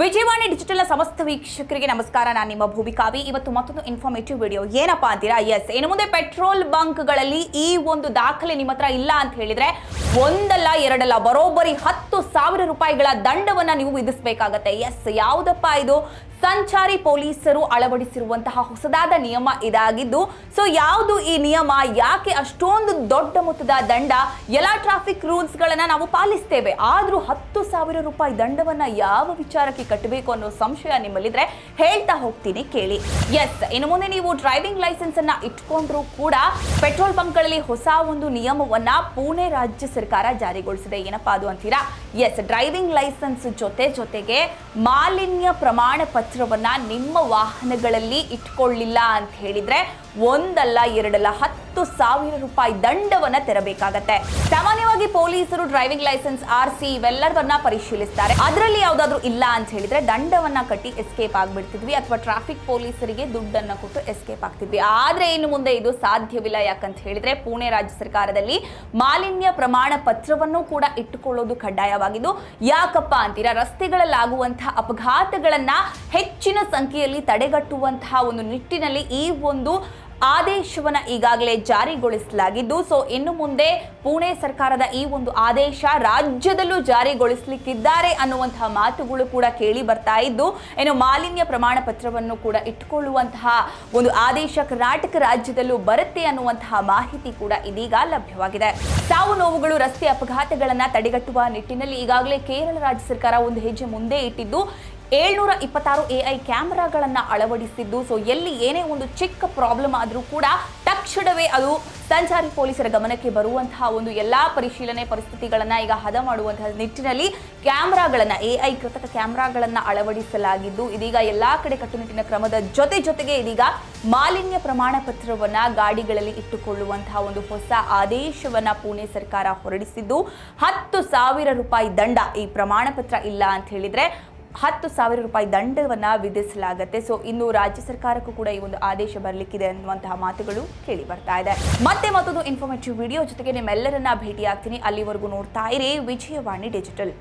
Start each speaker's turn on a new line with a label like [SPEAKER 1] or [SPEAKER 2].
[SPEAKER 1] Vijayavani digital ಸಮಸ್ತ ವೀಕ್ಷಕರಿಗೆ ನಮಸ್ಕಾರ. ನಾನು ನಿಮ್ಮ ಭೂಮಿಕಾವಿ. ಇವತ್ತು ಮತ್ತೊಂದು ಇನ್ಫಾರ್ಮೇಟಿವ್ ವಿಡಿಯೋ ಏನಪ್ಪಾ ಅಂತೀರಾ? ಎಸ್ ಇನ್ನು ಮುಂದೆ ಪೆಟ್ರೋಲ್ ಬಂಕ್ಗಳಲ್ಲಿ ಈ ಒಂದು ದಾಖಲೆ ನಿಮ್ಮ ಹತ್ರ ಇಲ್ಲ ಅಂತ ಹೇಳಿದ್ರೆ ಒಂದಲ್ಲ, ಎರಡಲ್ಲ, ಬರೋಬ್ಬರಿ ಹತ್ತು ಸಾವಿರ ರೂಪಾಯಿಗಳ ದಂಡವನ್ನು ನೀವು ವಿಧಿಸಬೇಕಾಗತ್ತೆ. ಎಸ್ ಯಾವುದಪ್ಪ ಇದು? ಸಂಚಾರಿ ಪೊಲೀಸರು ಅಳವಡಿಸಿರುವಂತಹ ಹೊಸದಾದ ನಿಯಮ ಇದಾಗಿದ್ದು, ಸೊ ಯಾವುದು ಈ ನಿಯಮ, ಯಾಕೆ ಅಷ್ಟೊಂದು ದೊಡ್ಡ ಮೊತ್ತದ ದಂಡ, ಎಲ್ಲ ಟ್ರಾಫಿಕ್ ರೂಲ್ಸ್ ಗಳನ್ನ ನಾವು ಪಾಲಿಸ್ತೇವೆ, ಆದ್ರೂ ಹತ್ತು ಸಾವಿರ ರೂಪಾಯಿ ದಂಡವನ್ನ ಯಾವ ವಿಚಾರಕ್ಕೆ ಕಟ್ಟಬೇಕು ಅನ್ನೋ ಸಂಶಯ ನಿಮ್ಮಲ್ಲಿದ್ರೆ ಹೇಳ್ತಾ ಹೋಗ್ತೀನಿ ಕೇಳಿ. ಎಸ್ ಇನ್ನು ಮುಂದೆ ನೀವು ಡ್ರೈವಿಂಗ್ ಲೈಸೆನ್ಸ್ ಅನ್ನ ಇಟ್ಕೊಂಡ್ರು ಕೂಡ ಪೆಟ್ರೋಲ್ ಬಂಕ್ಗಳಲ್ಲಿ ಹೊಸ ಒಂದು ನಿಯಮವನ್ನ ಪುಣೆ ರಾಜ್ಯ ಸರ್ಕಾರ ಜಾರಿಗೊಳಿಸಿದೆ. ಏನಪ್ಪಾ ಅದು ಅಂತೀರಾ? ಎಸ್ ಡ್ರೈವಿಂಗ್ ಲೈಸೆನ್ಸ್ ಜೊತೆ ಜೊತೆಗೆ ಮಾಲಿನ್ಯ ಪ್ರಮಾಣ ಪತ್ರವನ್ನ ನಿಮ್ಮ ವಾಹನಗಳಲ್ಲಿ ಇಟ್ಕೊಳ್ಳಿಲ್ಲ ಅಂತ ಹೇಳಿದ್ರೆ ಒಂದಲ್ಲ, ಎರಡಲ್ಲ, ಹತ್ತು ಸಾವಿರ ರೂಪಾಯಿ ದಂಡವನ್ನ ತೆರಬೇಕಾಗತ್ತೆ. ಸಾಮಾನ್ಯವಾಗಿ ಪೊಲೀಸರು ಡ್ರೈವಿಂಗ್ ಲೈಸೆನ್ಸ್, ಆರ್ ಸಿ ಇವೆಲ್ಲವನ್ನ ಪರಿಶೀಲಿಸ್ತಾರೆ. ಅದರಲ್ಲಿ ಯಾವ್ದಾದ್ರು ಇಲ್ಲ ಅಂತ ಹೇಳಿದ್ರೆ ದಂಡವನ್ನ ಕಟ್ಟಿ ಎಸ್ಕೇಪ್ ಆಗ್ಬಿಡ್ತಿದ್ವಿ ಅಥವಾ ಟ್ರಾಫಿಕ್ ಪೊಲೀಸರಿಗೆ ದುಡ್ಡನ್ನ ಕೊಟ್ಟು ಎಸ್ಕೇಪ್ ಆಗ್ತಿದ್ವಿ. ಆದ್ರೆ ಇನ್ನು ಮುಂದೆ ಇದು ಸಾಧ್ಯವಿಲ್ಲ ಯಾಕಂತ ಹೇಳಿದ್ರೆ ಪುಣೆ ರಾಜ್ಯ ಸರ್ಕಾರದಲ್ಲಿ ಮಾಲಿನ್ಯ ಪ್ರಮಾಣ ಪತ್ರವನ್ನು ಕೂಡ ಇಟ್ಟುಕೊಳ್ಳೋದು ಕಡ್ಡಾಯವಾಗಿದ್ದು, ಯಾಕಪ್ಪ ಅಂತೀರಾ ರಸ್ತೆಗಳಲ್ಲಾಗುವಂತಹ ಅಪಘಾತಗಳನ್ನ ಹೆಚ್ಚಿನ ಸಂಖ್ಯೆಯಲ್ಲಿ ತಡೆಗಟ್ಟುವಂತಹ ಒಂದು ನಿಟ್ಟಿನಲ್ಲಿ ಈ ಒಂದು ಆದೇಶವನ್ನು ಈಗಾಗಲೇ ಜಾರಿಗೊಳಿಸಲಾಗಿದ್ದು, ಸೊ ಇನ್ನು ಮುಂದೆ ಪುಣೆ ಸರ್ಕಾರದ ಈ ಒಂದು ಆದೇಶ ರಾಜ್ಯದಲ್ಲೂ ಜಾರಿಗೊಳಿಸಲಿಕ್ಕಿದ್ದಾರೆ ಅನ್ನುವಂತಹ ಮಾತುಗಳು ಕೂಡ ಕೇಳಿ ಬರ್ತಾ ಇದ್ದು ಏನು ಮಾಲಿನ್ಯ ಪ್ರಮಾಣ ಪತ್ರವನ್ನು ಕೂಡ ಇಟ್ಟುಕೊಳ್ಳುವಂತಹ ಒಂದು ಆದೇಶ ಕರ್ನಾಟಕ ರಾಜ್ಯದಲ್ಲೂ ಬರುತ್ತೆ ಅನ್ನುವಂತಹ ಮಾಹಿತಿ ಕೂಡ ಇದೀಗ ಲಭ್ಯವಾಗಿದೆ. ಸಾವು ನೋವುಗಳು, ರಸ್ತೆ ಅಪಘಾತಗಳನ್ನು ತಡೆಗಟ್ಟುವ ನಿಟ್ಟಿನಲ್ಲಿ ಈಗಾಗಲೇ ಕೇರಳ ರಾಜ್ಯ ಸರ್ಕಾರ ಒಂದು ಹೆಜ್ಜೆ ಮುಂದೆ ಇಟ್ಟಿದ್ದು ಏಳ್ನೂರ ಇಪ್ಪತ್ತಾರು ಎ ಐ ಕ್ಯಾಮೆರಾಗಳನ್ನ ಅಳವಡಿಸಿದ್ದು ಸೊ ಎಲ್ಲಿ ಏನೇ ಒಂದು ಚಿಕ್ಕ ಪ್ರಾಬ್ಲಮ್ ಆದರೂ ಕೂಡ ತಕ್ಷಣವೇ ಅದು ಸಂಚಾರಿ ಪೊಲೀಸರ ಗಮನಕ್ಕೆ ಬರುವಂತಹ ಒಂದು ಎಲ್ಲಾ ಪರಿಶೀಲನೆ ಪರಿಸ್ಥಿತಿಗಳನ್ನ ಈಗ ಹದ ಮಾಡುವಂತಹ ನಿಟ್ಟಿನಲ್ಲಿ ಕ್ಯಾಮ್ರಾಗಳನ್ನು ಎ ಐ ಕೃತಕ ಕ್ಯಾಮ್ರಾಗಳನ್ನ ಅಳವಡಿಸಲಾಗಿದ್ದು, ಇದೀಗ ಎಲ್ಲಾ ಕಡೆ ಕಟ್ಟುನಿಟ್ಟಿನ ಕ್ರಮದ ಜೊತೆ ಜೊತೆಗೆ ಇದೀಗ ಮಾಲಿನ್ಯ ಪ್ರಮಾಣ ಪತ್ರವನ್ನ ಗಾಡಿಗಳಲ್ಲಿ ಇಟ್ಟುಕೊಳ್ಳುವಂತಹ ಒಂದು ಹೊಸ ಆದೇಶವನ್ನ ಪುಣೆ ಸರ್ಕಾರ ಹೊರಡಿಸಿದ್ದು, ಹತ್ತು ಸಾವಿರ ರೂಪಾಯಿ ದಂಡ ಈ ಪ್ರಮಾಣ ಪತ್ರ ಇಲ್ಲ ಅಂತ ಹೇಳಿದ್ರೆ ಹತ್ತು ಸಾವಿರ ರೂಪಾಯಿ ದಂಡವನ್ನು ವಿಧಿಸಲಾಗುತ್ತೆ. ಸೊ ಇನ್ನು ರಾಜ್ಯ ಸರ್ಕಾರಕ್ಕೂ ಕೂಡ ಈ ಒಂದು ಆದೇಶ ಬರಲಿಕ್ಕಿದೆ ಅನ್ನುವಂತಹ ಮಾತುಗಳು ಕೇಳಿ ಬರ್ತಾ ಇದೆ. ಮತ್ತೆ ಮತ್ತೊಂದು ಇನ್ಫಾರ್ಮೇಟಿವ್ ವಿಡಿಯೋ ಜೊತೆಗೆ ನಿಮ್ಮೆಲ್ಲರನ್ನ ಭೇಟಿಯಾಗ್ತೀನಿ. ಅಲ್ಲಿವರೆಗೂ ನೋಡ್ತಾ ಇರಿ ವಿಜಯವಾಣಿ ಡಿಜಿಟಲ್